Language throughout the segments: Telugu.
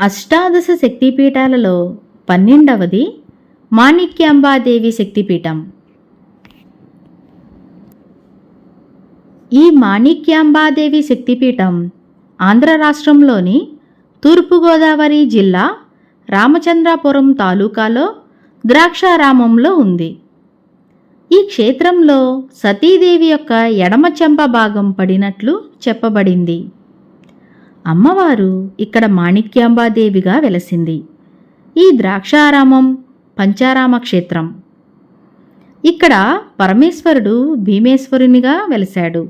అష్టాదశ శక్తిపీఠాలలో పన్నెండవది మాణిక్యాంబాదేవి శక్తిపీఠం. ఈ మాణిక్యాంబాదేవి శక్తిపీఠం ఆంధ్ర రాష్ట్రంలోని తూర్పుగోదావరి జిల్లా రామచంద్రాపురం తాలూకాలో ద్రాక్షారామంలో ఉంది. ఈ క్షేత్రంలో సతీదేవి యొక్క ఎడమ చెంప భాగం పడినట్లు చెప్పబడింది. అమ్మవారు ఇక్కడ మాణిక్యాంబాదేవిగా వెలసింది. ఈ ద్రాక్షారామం పంచారామ క్షేత్రం ఇక్కడ పరమేశ్వరుడు భీమేశ్వరునిగా వెలశాడు.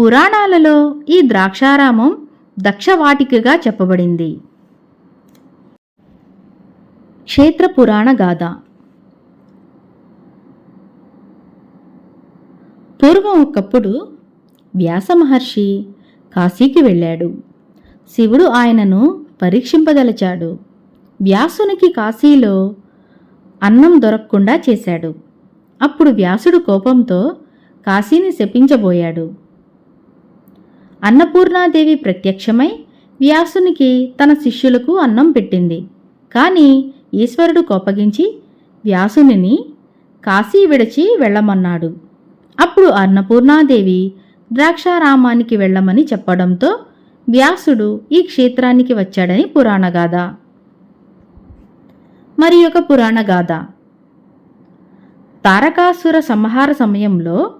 పురాణాలలో ఈ ద్రాక్షారామం దక్షవాటికగా చెప్పబడింది. క్షేత్ర పురాణ గాథ. పూర్వం ఒకప్పుడు వ్యాస మహర్షి కాశీకి వెళ్ళాడు. శివుడు ఆయనను పరీక్షింపదలచాడు. వ్యాసునికి కాశీలో అన్నం దొరకకుండా చేశాడు. అప్పుడు వ్యాసుడు కోపంతో కాశీని శపించబోయాడు. అన్నపూర్ణాదేవి ప్రత్యక్షమై వ్యాసునికి తన శిష్యులకు అన్నం పెట్టింది. కానీ ఈశ్వరుడు కోపగించి వ్యాసునిని కాశీ విడిచి వెళ్ళమన్నాడు. అప్పుడు అన్నపూర్ణాదేవి ద్రాక్షారామానికి వెళ్ళమని చెప్పడంతో వ్యాసుడు ఈ క్షేత్రానికి వచ్చాడని పురాణగాథ మరి ఒక పురాణగాథ తారకాసుర సంహార సమయంలో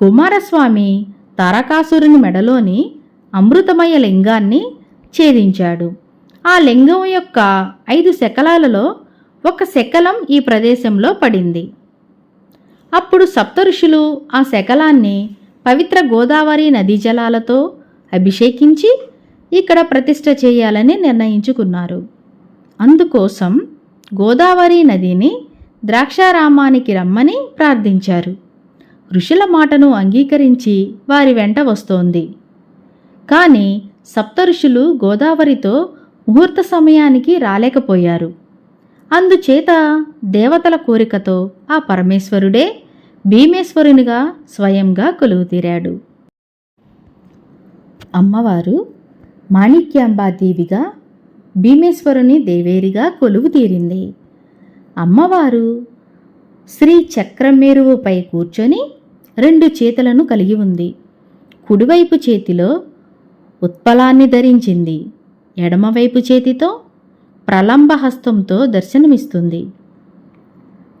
కుమారస్వామి తారకాసురుని మెడలోని అమృతమయ లింగాన్ని ఛేదించాడు. ఆ లింగం యొక్క ఐదు శకలాలలో ఒక శకలం ఈ ప్రదేశంలో పడింది. అప్పుడు సప్తఋషులు ఆ శకలాన్ని పవిత్ర గోదావరి నదీ జలాలతో అభిషేకించి ఇక్కడ ప్రతిష్ట చేయాలని నిర్ణయించుకున్నారు. అందుకోసం గోదావరి నదిని ద్రాక్షారామానికి రమ్మని ప్రార్థించారు. ఋషుల మాటను అంగీకరించి వారి వెంట వస్తోంది. కానీ సప్తఋషులు గోదావరితో ముహూర్త సమయానికి రాలేకపోయారు. అందుచేత దేవతల కోరికతో ఆ పరమేశ్వరుడే భీమేశ్వరునిగా స్వయంగా కొలువుతీరాడు. అమ్మవారు మాణిక్యాంబాదేవిగా భీమేశ్వరుని దేవేరిగా కొలువు తీరింది. అమ్మవారు శ్రీ చక్రమేరువుపై కూర్చొని రెండు చేతులను కలిగి ఉంది. కుడివైపు చేతిలో ఉత్పలాన్ని ధరించింది. ఎడమవైపు చేతితో ప్రలంబహస్తంతో దర్శనమిస్తుంది.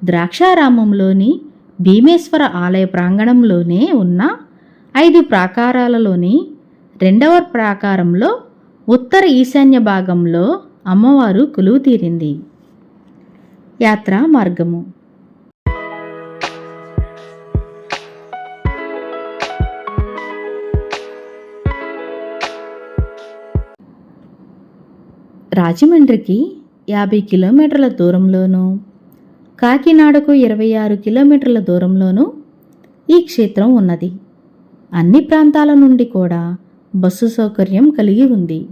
ద్రాక్షారామంలోని భీమేశ్వర ఆలయ ప్రాంగణంలోనే ఉన్న ఐదు ప్రాకారాలలోని రెండవ ప్రాకారంలో ఉత్తర ఈశాన్య భాగంలో అమ్మవారు కొలువు తీరింది. యాత్రా మార్గము. రాజమండ్రికి యాభై కిలోమీటర్ల దూరంలోనూ కాకినాడకు ఇరవై ఆరు కిలోమీటర్ల దూరంలోనూ ఈ క్షేత్రం ఉన్నది. అన్ని ప్రాంతాల నుండి కూడా బస్సు సౌకర్యం కలిగి ఉంది.